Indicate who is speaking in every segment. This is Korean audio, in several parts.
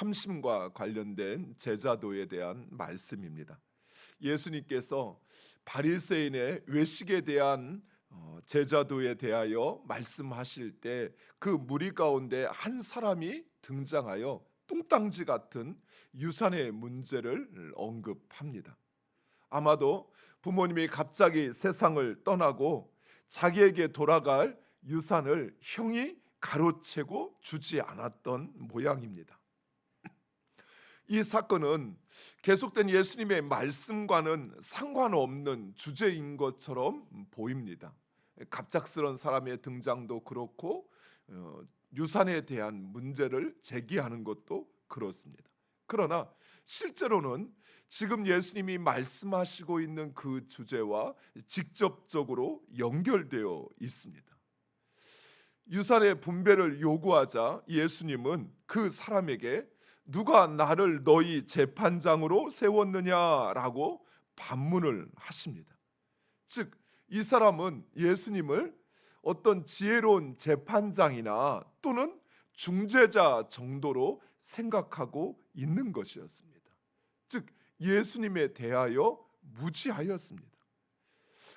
Speaker 1: 삼심과 관련된 제자도에 대한 말씀입니다. 예수님께서 바리새인의 외식에 대한 어, 제자도에 대하여 말씀하실 때 그 무리 가운데 한 사람이 등장하여 뚱땅지 같은 유산의 문제를 언급합니다. 아마도 부모님이 갑자기 세상을 떠나고 자기에게 돌아갈 유산을 형이 가로채고 주지 않았던 모양입니다. 이 사건은 계속된 예수님의 말씀과는 상관없는 주제인 것처럼 보입니다. 갑작스런 사람의 등장도 그렇고 어, 유산에 대한 문제를 제기하는 것도 그렇습니다. 그러나 실제로는 지금 예수님이 말씀하시고 있는 그 주제와 직접적으로 연결되어 있습니다. 유산의 분배를 요구하자 예수님은 그 사람에게 누가 나를 너희 재판장으로 세웠느냐라고 반문을 하십니다. 즉, 이 사람은 예수님을 어떤 지혜로운 재판장이나 또는 중재자 정도로 생각하고 있는 것이었습니다. 즉, 예수님에 대하여 무지하였습니다.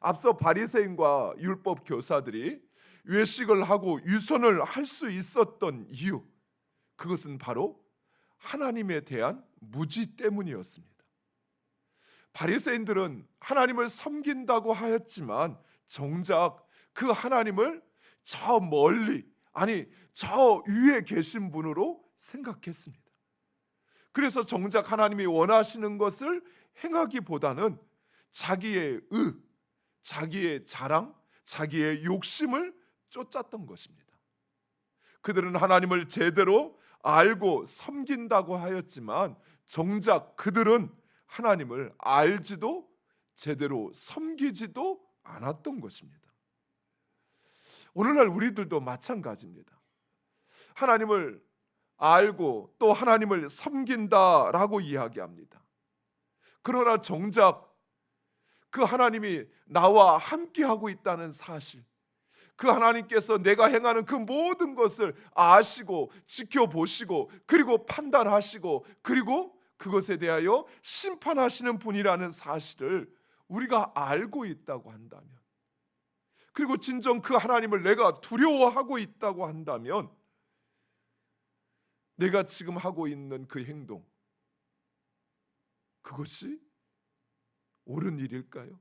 Speaker 1: 앞서 바리새인과 율법 교사들이 외식을 하고 유선을 할 수 있었던 이유 그것은 바로 하나님에 대한 무지 때문이었습니다. 바리새인들은 하나님을 섬긴다고 하였지만 정작 그 하나님을 저 멀리 아니 저 위에 계신 분으로 생각했습니다. 그래서 정작 하나님이 원하시는 것을 행하기보다는 자기의 의, 자기의 자랑, 자기의 욕심을 쫓았던 것입니다. 그들은 하나님을 제대로 알고 섬긴다고 하였지만 정작 그들은 하나님을 알지도 제대로 섬기지도 않았던 것입니다. 오늘날 우리들도 마찬가지입니다. 하나님을 알고 또 하나님을 섬긴다라고 이야기합니다. 그러나 정작 그 하나님이 나와 함께하고 있다는 사실, 그 하나님께서 내가 행하는 그 모든 것을 아시고 지켜보시고 그리고 판단하시고 그리고 그것에 대하여 심판하시는 분이라는 사실을 우리가 알고 있다고 한다면 그리고 진정 그 하나님을 내가 두려워하고 있다고 한다면 내가 지금 하고 있는 그 행동 그것이 옳은 일일까요?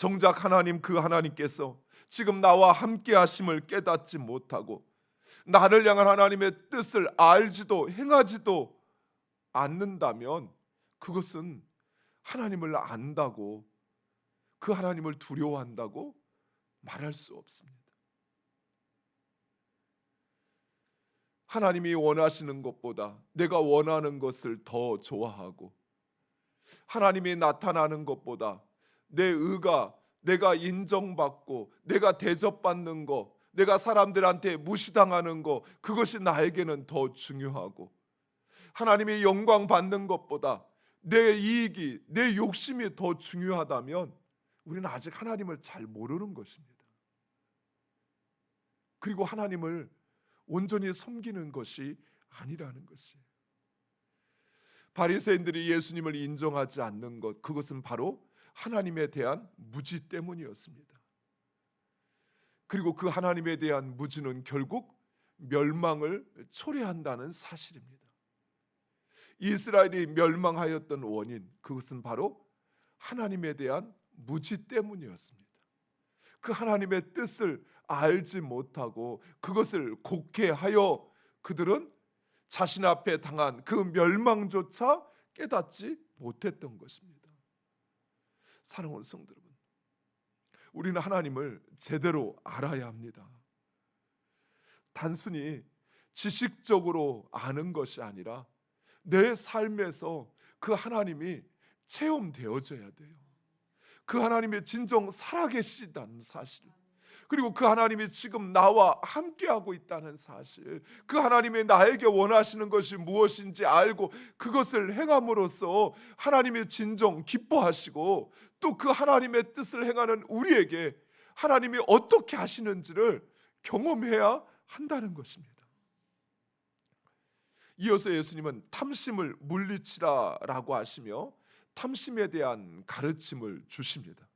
Speaker 1: 정작 하나님 그 하나님께서 지금 나와 함께 하심을 깨닫지 못하고 나를 향한 하나님의 뜻을 알지도 행하지도 않는다면 그것은 하나님을 안다고 그 하나님을 두려워한다고 말할 수 없습니다. 하나님이 원하시는 것보다 내가 원하는 것을 더 좋아하고 하나님이 나타나는 것보다 내 의가 내가 인정받고 내가 대접받는 거 내가 사람들한테 무시당하는 거 그것이 나에게는 더 중요하고 하나님의 영광 받는 것보다 내 이익이 내 욕심이 더 중요하다면 우리는 아직 하나님을 잘 모르는 것입니다. 그리고 하나님을 온전히 섬기는 것이 아니라는 것이에요. 바리새인들이 예수님을 인정하지 않는 것 그것은 바로 하나님에 대한 무지 때문이었습니다. 그리고 그 하나님에 대한 무지는 결국 멸망을 초래한다는 사실입니다. 이스라엘이 멸망하였던 원인 그것은 바로 하나님에 대한 무지 때문이었습니다. 그 하나님의 뜻을 알지 못하고 그것을 곡해하여 그들은 자신 앞에 당한 그 멸망조차 깨닫지 못했던 것입니다. 사랑하는 성도 여러분, 우리는 하나님을 제대로 알아야 합니다. 단순히 지식적으로 아는 것이 아니라 내 삶에서 그 하나님이 체험되어져야 돼요. 그 하나님의 진정 살아계시다는 사실. 그리고 그 하나님이 지금 나와 함께하고 있다는 사실, 그 하나님이 나에게 원하시는 것이 무엇인지 알고 그것을 행함으로써 하나님의 진정 기뻐하시고 또 그 하나님의 뜻을 행하는 우리에게 하나님이 어떻게 하시는지를 경험해야 한다는 것입니다. 이어서 예수님은 탐심을 물리치라라고 하시며 탐심에 대한 가르침을 주십니다.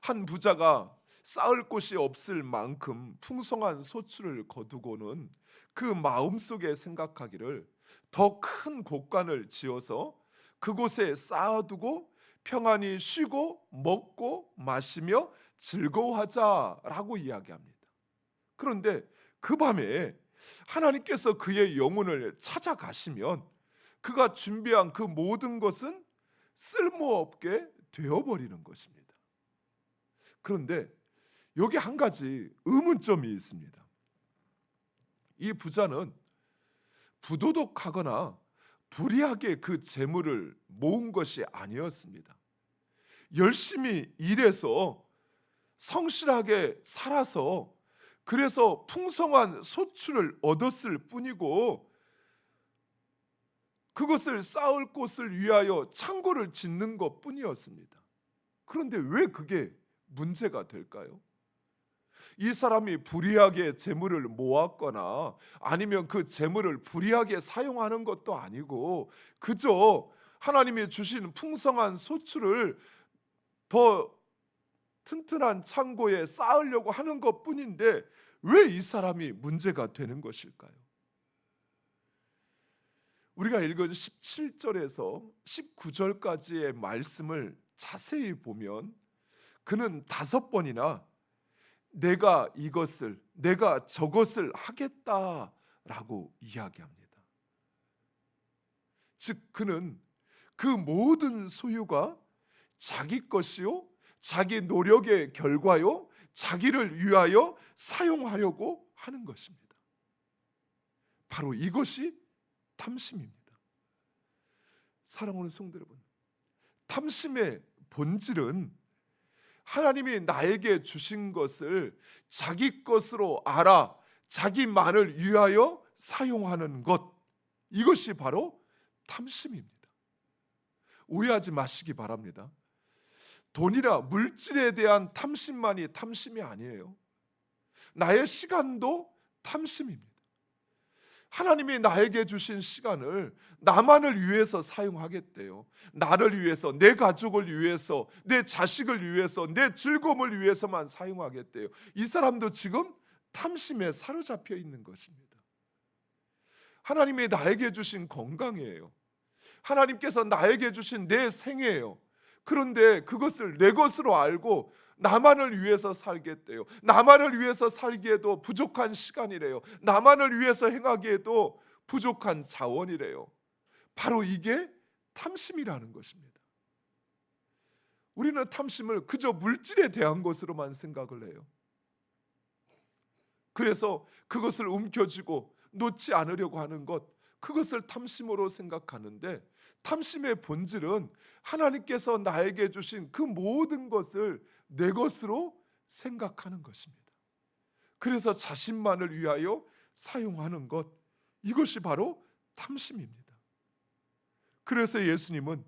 Speaker 1: 한 부자가 쌓을 곳이 없을 만큼 풍성한 소출을 거두고는 그 마음속에 생각하기를 더 큰 곳간을 지어서 그곳에 쌓아두고 평안히 쉬고 먹고 마시며 즐거워하자라고 이야기합니다. 그런데 그 밤에 하나님께서 그의 영혼을 찾아가시면 그가 준비한 그 모든 것은 쓸모없게 되어버리는 것입니다. 그런데 여기 한 가지 의문점이 있습니다. 이 부자는 부도덕하거나 불의하게 그 재물을 모은 것이 아니었습니다. 열심히 일해서 성실하게 살아서 그래서 풍성한 소출을 얻었을 뿐이고 그것을 쌓을 곳을 위하여 창고를 짓는 것 뿐이었습니다. 그런데 왜 그게 문제가 될까요? 이 사람이 불의하게 재물을 모았거나 아니면 그 재물을 불의하게 사용하는 것도 아니고 그저 하나님이 주신 풍성한 소출을 더 튼튼한 창고에 쌓으려고 하는 것뿐인데 왜 이 사람이 문제가 되는 것일까요? 우리가 읽은 17절에서 19절까지의 말씀을 자세히 보면 그는 다섯 번이나 내가 이것을 내가 저것을 하겠다라고 이야기합니다. 즉 그는 그 모든 소유가 자기 것이요 자기 노력의 결과요 자기를 위하여 사용하려고 하는 것입니다. 바로 이것이 탐심입니다. 사랑하는 성도 여러분, 탐심의 본질은 하나님이 나에게 주신 것을 자기 것으로 알아 자기만을 위하여 사용하는 것 이것이 바로 탐심입니다. 오해하지 마시기 바랍니다. 돈이나 물질에 대한 탐심만이 탐심이 아니에요. 나의 시간도 탐심입니다. 하나님이 나에게 주신 시간을 나만을 위해서 사용하겠대요. 나를 위해서, 내 가족을 위해서, 내 자식을 위해서, 내 즐거움을 위해서만 사용하겠대요. 이 사람도 지금 탐심에 사로잡혀 있는 것입니다. 하나님이 나에게 주신 건강이에요. 하나님께서 나에게 주신 내 생애예요. 그런데 그것을 내 것으로 알고 나만을 위해서 살겠대요. 나만을 위해서 살기에도 부족한 시간이래요. 나만을 위해서 행하기에도 부족한 자원이래요. 바로 이게 탐심이라는 것입니다. 우리는 탐심을 그저 물질에 대한 것으로만 생각을 해요. 그래서 그것을 움켜쥐고 놓지 않으려고 하는 것, 그것을 탐심으로 생각하는데 탐심의 본질은 하나님께서 나에게 주신 그 모든 것을 내 것으로 생각하는 것입니다. 그래서 자신만을 위하여 사용하는 것 이것이 바로 탐심입니다. 그래서 예수님은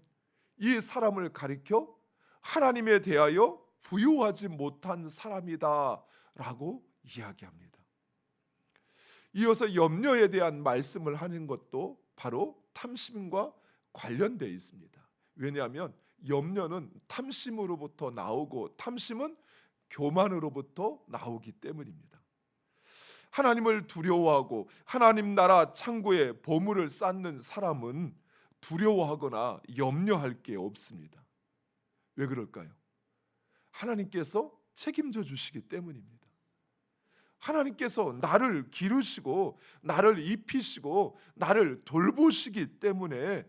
Speaker 1: 이 사람을 가리켜 하나님에 대하여 부유하지 못한 사람이다라고 이야기합니다. 이어서 염려에 대한 말씀을 하는 것도 바로 탐심과 관련되어 있습니다. 왜냐하면 염려는 탐심으로부터 나오고 탐심은 교만으로부터 나오기 때문입니다. 하나님을 두려워하고 하나님 나라 창고에 보물을 쌓는 사람은 두려워하거나 염려할 게 없습니다. 왜 그럴까요? 하나님께서 책임져 주시기 때문입니다. 하나님께서 나를 기르시고 나를 입히시고 나를 돌보시기 때문에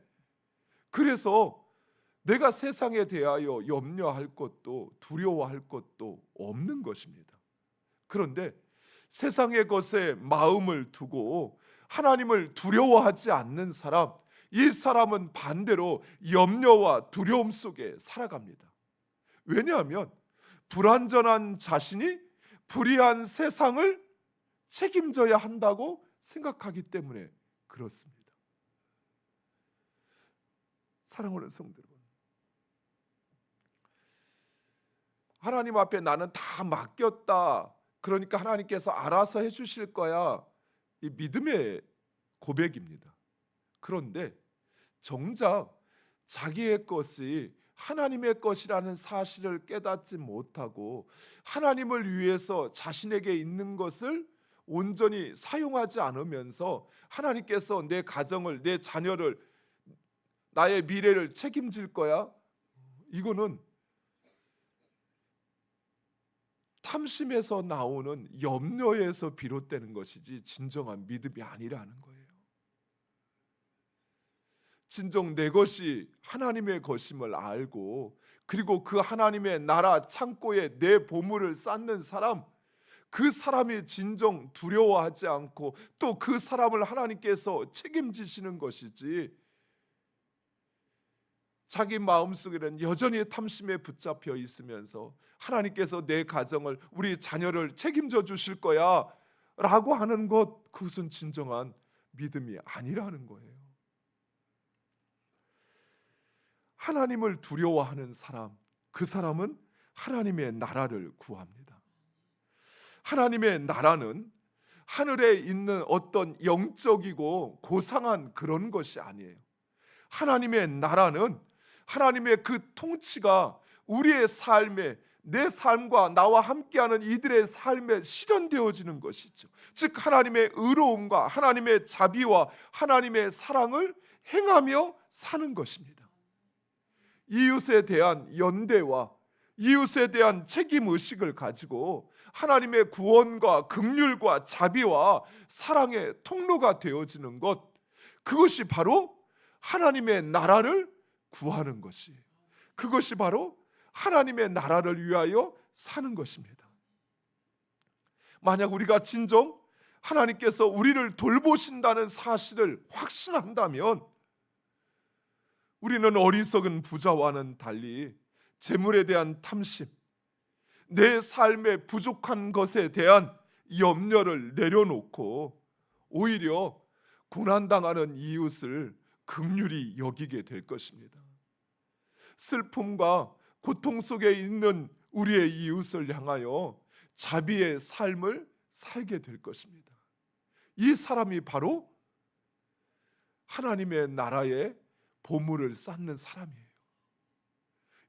Speaker 1: 그래서 내가 세상에 대하여 염려할 것도 두려워할 것도 없는 것입니다. 그런데 세상의 것에 마음을 두고 하나님을 두려워하지 않는 사람, 이 사람은 반대로 염려와 두려움 속에 살아갑니다. 왜냐하면 불완전한 자신이 불의한 세상을 책임져야 한다고 생각하기 때문에 그렇습니다. 사랑하는 성도 여러분, 하나님 앞에 나는 다 맡겼다. 그러니까 하나님께서 알아서 해 주실 거야. 이 믿음의 고백입니다. 그런데 정작 자기의 것이 하나님의 것이라는 사실을 깨닫지 못하고 하나님을 위해서 자신에게 있는 것을 온전히 사용하지 않으면서 하나님께서 내 가정을 내 자녀를 나의 미래를 책임질 거야. 이거는 탐심에서 나오는 염려에서 비롯되는 것이지 진정한 믿음이 아니라는 거예요. 진정 내 것이 하나님의 것임을 알고 그리고 그 하나님의 나라 창고에 내 보물을 쌓는 사람 그 사람이 진정 두려워하지 않고 또 그 사람을 하나님께서 책임지시는 것이지 자기 마음속에는 여전히 탐심에 붙잡혀 있으면서 하나님께서 내 가정을 우리 자녀를 책임져 주실 거야 라고 하는 것 그것은 진정한 믿음이 아니라는 거예요. 하나님을 두려워하는 사람 그 사람은 하나님의 나라를 구합니다. 하나님의 나라는 하늘에 있는 어떤 영적이고 고상한 그런 것이 아니에요. 하나님의 나라는 하나님의 그 통치가 우리의 삶에 내 삶과 나와 함께하는 이들의 삶에 실현되어지는 것이죠. 즉 하나님의 의로움과 하나님의 자비와 하나님의 사랑을 행하며 사는 것입니다. 이웃에 대한 연대와 이웃에 대한 책임 의식을 가지고 하나님의 구원과 긍휼과 자비와 사랑의 통로가 되어지는 것 그것이 바로 하나님의 나라를 구하는 것이 그것이 바로 하나님의 나라를 위하여 사는 것입니다. 만약 우리가 진정 하나님께서 우리를 돌보신다는 사실을 확신한다면 우리는 어리석은 부자와는 달리 재물에 대한 탐심, 내 삶의 부족한 것에 대한 염려를 내려놓고 오히려 고난당하는 이웃을 극률이 여기게 될 것입니다. 슬픔과 고통 속에 있는 우리의 이웃을 향하여 자비의 삶을 살게 될 것입니다. 이 사람이 바로 하나님의 나라의 보물을 쌓는 사람이에요.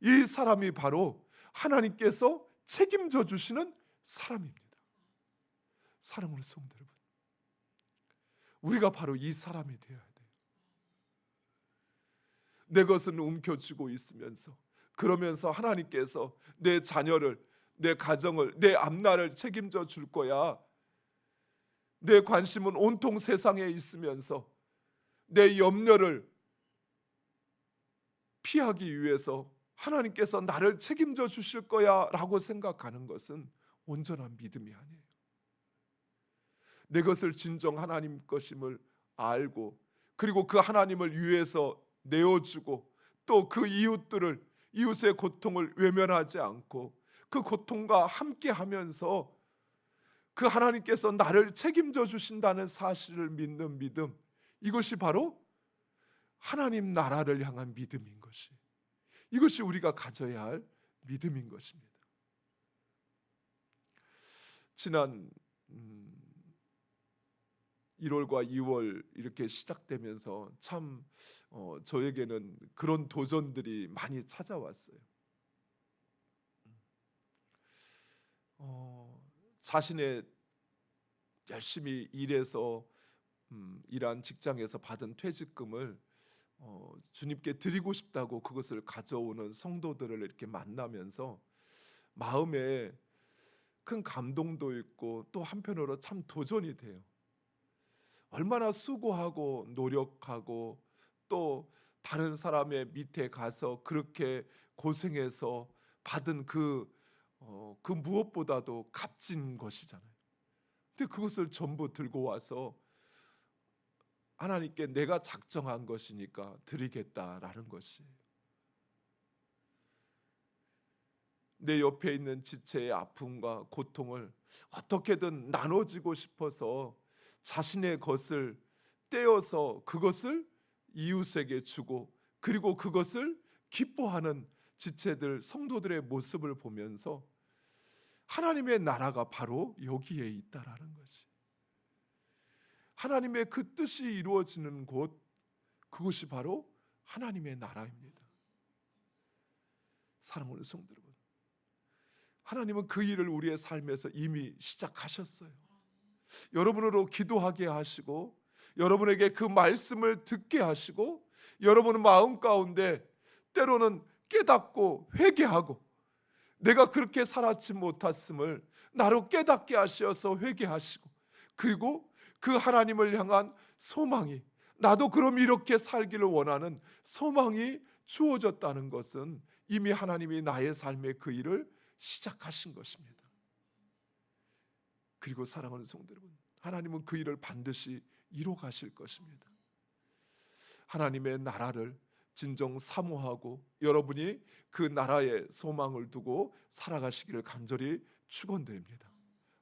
Speaker 1: 이 사람이 바로 하나님께서 책임져 주시는 사람입니다. 사랑하는 성도 여러분, 우리가 바로 이 사람이 되어야. 내 것은 움켜쥐고 있으면서 그러면서 하나님께서 내 자녀를 내 가정을 내 앞날을 책임져 줄 거야. 내 관심은 온통 세상에 있으면서 내 염려를 피하기 위해서 하나님께서 나를 책임져 주실 거야라고 생각하는 것은 온전한 믿음이 아니에요. 내 것을 진정 하나님 것임을 알고 그리고 그 하나님을 위해서 내어주고 또 그 이웃들을 이웃의 고통을 외면하지 않고 그 고통과 함께 하면서 그 하나님께서 나를 책임져 주신다는 사실을 믿는 믿음 이것이 바로 하나님 나라를 향한 믿음인 것이 이것이 우리가 가져야 할 믿음인 것입니다. 지난 1월과 음, 2월 이렇게 시작되면서 참 어, 저에게는 그런 도전들이 많이 찾아왔어요. 어, 자신의 열심히 일해서 음, 일한 직장에서 받은 퇴직금을 어, 주님께 드리고 싶다고 그것을 가져오는 성도들을 이렇게 만나면서 마음에 큰 감동도 있고 또 한편으로 참 도전이 돼요. 얼마나 수고하고 노력하고 또 다른 사람의 밑에 가서 그렇게 고생해서 받은 그, 어, 그 무엇보다도 값진 것이잖아요. 근데 그것을 전부 들고 와서 하나님께 내가 작정한 것이니까 드리겠다라는 것이 내 옆에 있는 지체의 아픔과 고통을 어떻게든 나눠주고 싶어서 자신의 것을 떼어서 그것을 이웃에게 주고 그리고 그것을 기뻐하는 지체들 성도들의 모습을 보면서 하나님의 나라가 바로 여기에 있다라는 것이 하나님의 그 뜻이 이루어지는 곳 그것이 바로 하나님의 나라입니다. 사랑하는 성도 여러분, 하나님은 그 일을 우리의 삶에서 이미 시작하셨어요. 여러분으로 기도하게 하시고 여러분에게 그 말씀을 듣게 하시고 여러분의 마음 가운데 때로는 깨닫고 회개하고 내가 그렇게 살았지 못했음을 나로 깨닫게 하셔서 회개하시고 그리고 그 하나님을 향한 소망이 나도 그럼 이렇게 살기를 원하는 소망이 주어졌다는 것은 이미 하나님이 나의 삶의 그 일을 시작하신 것입니다. 그리고 사랑하는 성도 여러분, 하나님은 그 일을 반드시 이뤄 가실 것입니다. 하나님의 나라를 진정 사모하고 여러분이 그 나라에 소망을 두고 살아가시기를 간절히 축원드립니다.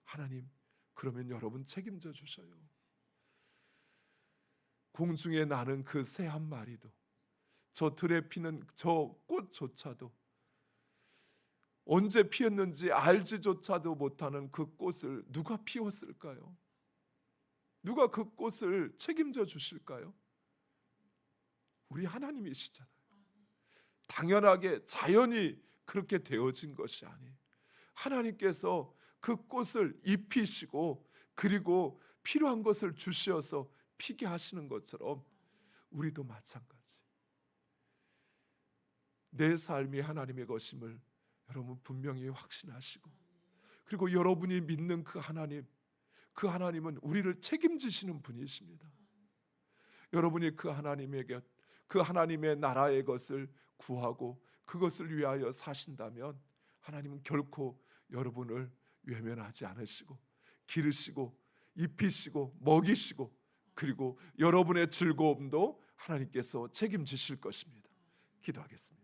Speaker 1: 하나님, 그러면 여러분 책임져 주셔요. 공중에 나는 그 새 한 마리도 저 들에 피는 저 꽃조차도 언제 피었는지 알지조차도 못하는 그 꽃을 누가 피웠을까요? 누가 그 꽃을 책임져 주실까요? 우리 하나님이시잖아요. 당연하게 자연이 그렇게 되어진 것이 아니에요. 하나님께서 그 꽃을 입히시고 그리고 필요한 것을 주시어서 피게 하시는 것처럼 우리도 마찬가지. 내 삶이 하나님의 것임을 여러분 분명히 확신하시고 그리고 여러분이 믿는 그 하나님 그 하나님은 우리를 책임지시는 분이십니다. 여러분이 그 하나님에게 그 하나님의 나라의 것을 구하고 그것을 위하여 사신다면 하나님은 결코 여러분을 외면하지 않으시고 기르시고 입히시고 먹이시고 그리고 여러분의 즐거움도 하나님께서 책임지실 것입니다. 기도하겠습니다.